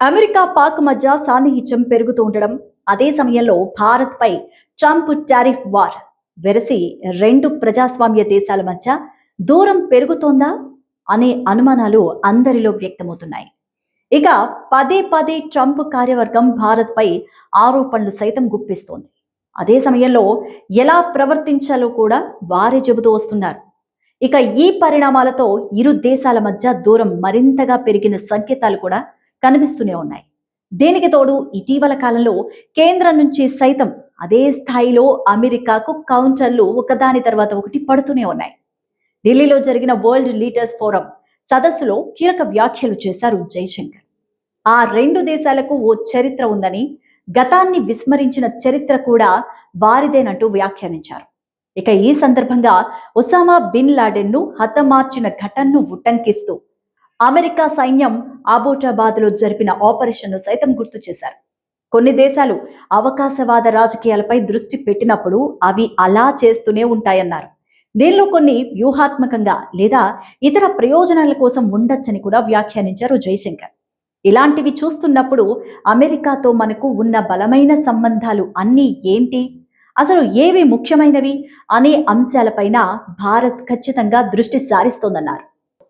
America Pak మధ్య సాన్నిహిత్యం పెరుగుతూ ఉండడం అదే సమయంలో భారత్పై ట్రంప్ టారిఫ్ వార్ వెరసి రెండు ప్రజాస్వామ్య దేశాల మధ్య దూరం పెరుగుతోందా అనే అనుమానాలు అందరిలో వ్యక్తమవుతున్నాయి. ఇక పదే పదే ట్రంప్ కార్యవర్గం భారత్పై ఆరోపణలు సైతం గుప్పిస్తోంది. అదే సమయంలో ఎలా ప్రవర్తించాలో కూడా వారే చెబుతూ వస్తున్నారు. ఇక ఈ పరిణామాలతో ఇరు దేశాల మధ్య దూరం మరింతగా పెరిగిన సంకేతాలు కూడా కనిపిస్తూనే ఉన్నాయి. దీనికి తోడు? ఇటీవల కాలంలో కేంద్రం నుంచి సైతం అదే స్థాయిలో అమెరికాకు కౌంటర్లు ఒకదాని తర్వాత ఒకటి పడుతూనే ఉన్నాయి. ఢిల్లీలో జరిగిన వరల్డ్ లీడర్స్ ఫోరం సదస్సులో కీలక వ్యాఖ్యలు చేశారు జైశంకర్ ఆ రెండు దేశాలకు ఓ చరిత్ర ఉందని గతాన్ని విస్మరించిన చరిత్ర కూడా వారిదేనంటూ వ్యాఖ్యానించారు. ఇక ఈ సందర్భంగా ఒసామా బిన్ లాడెన్ను హతమార్చిన ఘటనను ఉటంకిస్తూ అమెరికా సైన్యం ఆబోటాబాద్లో జరిపిన ఆపరేషన్ను సైతం గుర్తు చేశారు. కొన్ని దేశాలు అవకాశవాద రాజకీయాలపై దృష్టి పెట్టినప్పుడు అవి అలా చేస్తూనే ఉంటాయన్నారు. దీనిలో కొన్ని వ్యూహాత్మకంగా లేదా ఇతర ప్రయోజనాల కోసం ఉండొచ్చని కూడా వ్యాఖ్యానించారు జయశంకర్. ఇలాంటివి చూస్తున్నప్పుడు అమెరికాతో మనకు ఉన్న బలమైన సంబంధాలు అన్నీ ఏంటి? అసలు ఏవి ముఖ్యమైనవి? అనే అంశాలపైన భారత్ ఖచ్చితంగా దృష్టి సారిస్తోందన్నారు.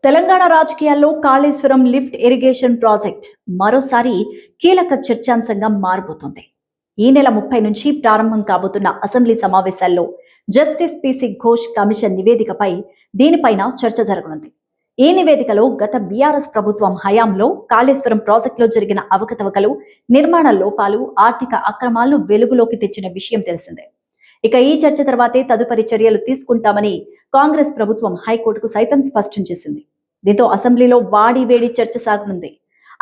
తెలంగాణ రాజకీయాల్లో కాళేశ్వరం లిఫ్ట్ ఇరిగేషన్ ప్రాజెక్ట్ మరోసారి కీలక చర్చాంశంగా మారబోతుంది. ఈ నెల ముప్పై నుంచి ప్రారంభం కాబోతున్న అసెంబ్లీ సమావేశాల్లో జస్టిస్ పిసి ఘోష్ కమిషన్ నివేదికపై దీనిపైన చర్చ జరగనుంది. ఈ నివేదికలో గత బీఆర్ఎస్ ప్రభుత్వం హయాంలో కాళేశ్వరం ప్రాజెక్టులో జరిగిన అవకతవకలు నిర్మాణ లోపాలు ఆర్థిక అక్రమాలను వెలుగులోకి తెచ్చిన విషయం తెలిసిందే. ఇక ఈ చర్చ తర్వాతే తదుపరి చర్యలు తీసుకుంటామని కాంగ్రెస్ ప్రభుత్వం హైకోర్టుకు సైతం స్పష్టం చేసింది. దీంతో అసెంబ్లీలో వాడి వేడి చర్చ సాగనుంది.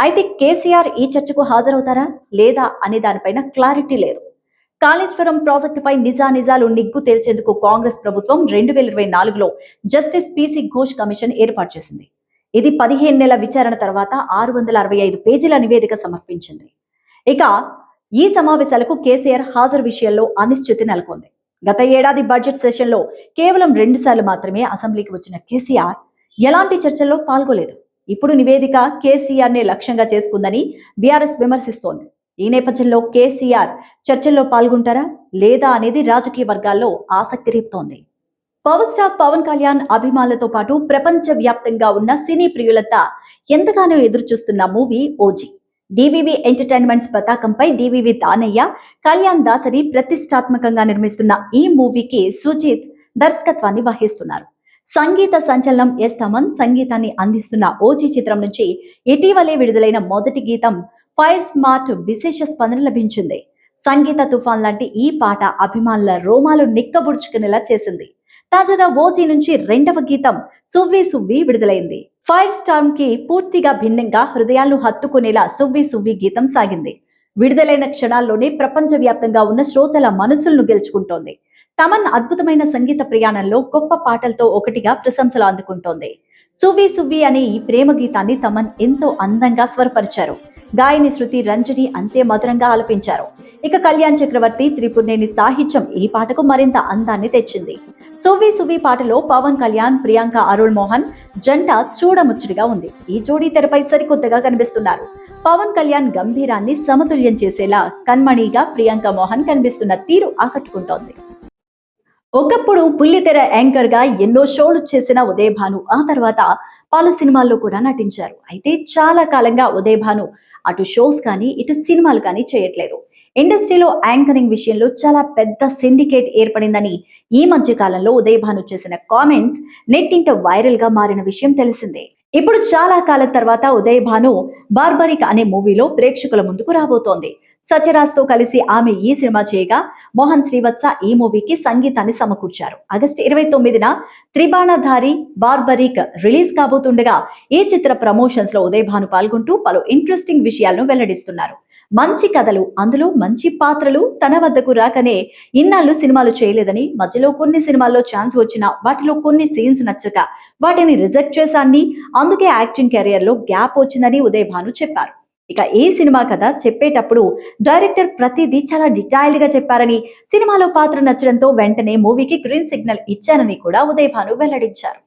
అయితే కేసీఆర్ ఈ చర్చకు హాజరవుతారా లేదా అనే దానిపైన క్లారిటీ లేదు. కాళేశ్వరం ప్రాజెక్టుపై నిజానిజాలు నిగ్గు తేల్చేందుకు కాంగ్రెస్ ప్రభుత్వం రెండు వేల ఇరవై నాలుగులో జస్టిస్ పిసి ఘోష్ కమిషన్ ఏర్పాటు చేసింది. ఇది పదిహేను నెలల విచారణ తర్వాత ఆరు వందల అరవై ఐదు పేజీల నివేదిక సమర్పించింది. ఇక ఈ సమావేశాలకు కేసీఆర్ హాజరు విషయంలో అనిశ్చితి నెలకొంది. గత ఏడాది బడ్జెట్ సెషన్లో కేవలం రెండు సార్లు మాత్రమే అసెంబ్లీకి వచ్చిన కేసీఆర్ ఎలాంటి చర్చల్లో పాల్గొలేదు. ఇప్పుడు నివేదిక కేసీఆర్ నే లక్ష్యంగా చేసుకుందని బీఆర్ఎస్ విమర్శిస్తోంది. ఈ నేపథ్యంలో కేసీఆర్ చర్చల్లో పాల్గొంటారా లేదా అనేది రాజకీయ వర్గాల్లో ఆసక్తి రేపుతోంది. పవర్ స్టార్ పవన్ కళ్యాణ్ అభిమానులతో పాటు ప్రపంచ వ్యాప్తంగా ఉన్న సినీ ప్రియులంతా ఎంతగానో ఎదురు చూస్తున్న మూవీ ఓజీ. డివివి ఎంటర్టైన్మెంట్స్ పతాకంపై డివివి దానయ్య కళ్యాణ్ దాసరి ప్రతిష్టాత్మకంగా నిర్మిస్తున్న ఈ మూవీకి సుజిత్ దర్శకత్వాన్ని వహిస్తున్నారు. సంగీత సంచలనం ఎస్ తమన్ సంగీతాన్ని అందిస్తున్న ఓజీ చిత్రం నుంచి ఇటీవలే విడుదలైన మొదటి గీతం ఫైర్ స్మార్ట్ విశేష స్పందన లభించింది. సంగీత తుఫాన్ లాంటి ఈ పాట అభిమానుల రోమాలు నిక్కబుడుచుకునేలా చేసింది. తాజాగా ఓజీ నుంచి రెండవ గీతం సువ్వి సువ్వి విడుదలైంది. ఫైర్ స్టార్మ్కి పూర్తిగా భిన్నంగా హృదయాలను హత్తుకునేలా సువ్వి సువ్వి గీతం సాగింది. విడుదలైన క్షణాల్లోనే ప్రపంచవ్యాప్తంగా ఉన్న శ్రోతల మనసులను గెలుచుకుంటోంది. తమన్ అద్భుతమైన సంగీత ప్రయాణంలో గొప్ప పాటలతో ఒకటిగా ప్రశంసలు అందుకుంటోంది. సువ్వి సువ్వి అనే ఈ ప్రేమ గీతాన్ని తమన్ ఎంతో అందంగా స్వరపరిచారు. గాయని శృతి రంజని అంతే మధురంగా ఆలపించారు. ఇక కళ్యాణ్ చక్రవర్తి త్రిపుర్నేని సాహిత్యం ఈ పాటకు మరింత అందాన్ని తెచ్చింది. సువ్వి సువ్వి పాటలో పవన్ కళ్యాణ్ ప్రియాంక అరుణ్ మోహన్ జంట చూడముచ్చడిగా ఉంది. ఈ జోడీ తెరపై సరికొత్తగా కనిపిస్తున్నారు. పవన్ కళ్యాణ్ గంభీరాన్ని సమతుల్యం చేసేలా కన్మణిగా ప్రియాంక మోహన్ కనిపిస్తున్న తీరు ఆకట్టుకుంటోంది. ఒకప్పుడు పుల్లితెర యాంకర్గా ఎన్నో షోలు చేసిన ఉదయ్ భాను ఆ తర్వాత పలు సినిమాల్లో కూడా నటించారు. అయితే చాలా కాలంగా ఉదయ్ భాను అటు షోస్ కానీ ఇటు సినిమాలు కానీ చేయట్లేదు. ఇండస్ట్రీలో యాంకరింగ్ విషయంలో చాలా పెద్ద సిండికేట్ ఏర్పడిందని ఈ మధ్య కాలంలో ఉదయ్ భాను చేసిన కామెంట్స్ నెట్టింట వైరల్గా మారిన విషయం తెలిసిందే. ఇప్పుడు చాలా కాలం తర్వాత ఉదయ్ భాను బార్బరిక్ అనే మూవీలో ప్రేక్షకుల ముందుకు రాబోతోంది. సత్యరాజ్తో కలిసి ఆమె ఈ సినిమా చేయగా మోహన్ శ్రీవత్స ఈ మూవీకి సంగీతాన్ని సమకూర్చారు. ఆగస్టు ఇరవై తొమ్మిదిన త్రిబాణధారి బార్బరిక్ రిలీజ్ కాబోతుండగా ఈ చిత్ర ప్రమోషన్స్లో ఉదయ్ భాను పాల్గొంటూ పలు ఇంట్రెస్టింగ్ విషయాలను వెల్లడిస్తున్నారు. మంచి కథలు అందులో మంచి పాత్రలు తన వద్దకు రాకనే ఇన్నాళ్ళు సినిమాలు చేయలేదని మధ్యలో కొన్ని సినిమాల్లో ఛాన్స్ వచ్చినా వాటిలో కొన్ని సీన్స్ నచ్చక వాటిని రిజెక్ట్ చేశాన్ని అందుకే యాక్టింగ్ కెరియర్లో గ్యాప్ వచ్చిందని ఉదయ్ భాను చెప్పారు. ఇక ఈ సినిమా కథ చెప్పేటప్పుడు డైరెక్టర్ ప్రతిదీ చాలా డీటెయిల్డ్గా చెప్పారని సినిమాలో పాత్ర నచ్చడంతో వెంటనే మూవీకి గ్రీన్ సిగ్నల్ ఇచ్చానని కూడా ఉదయభాను వెల్లడించారు.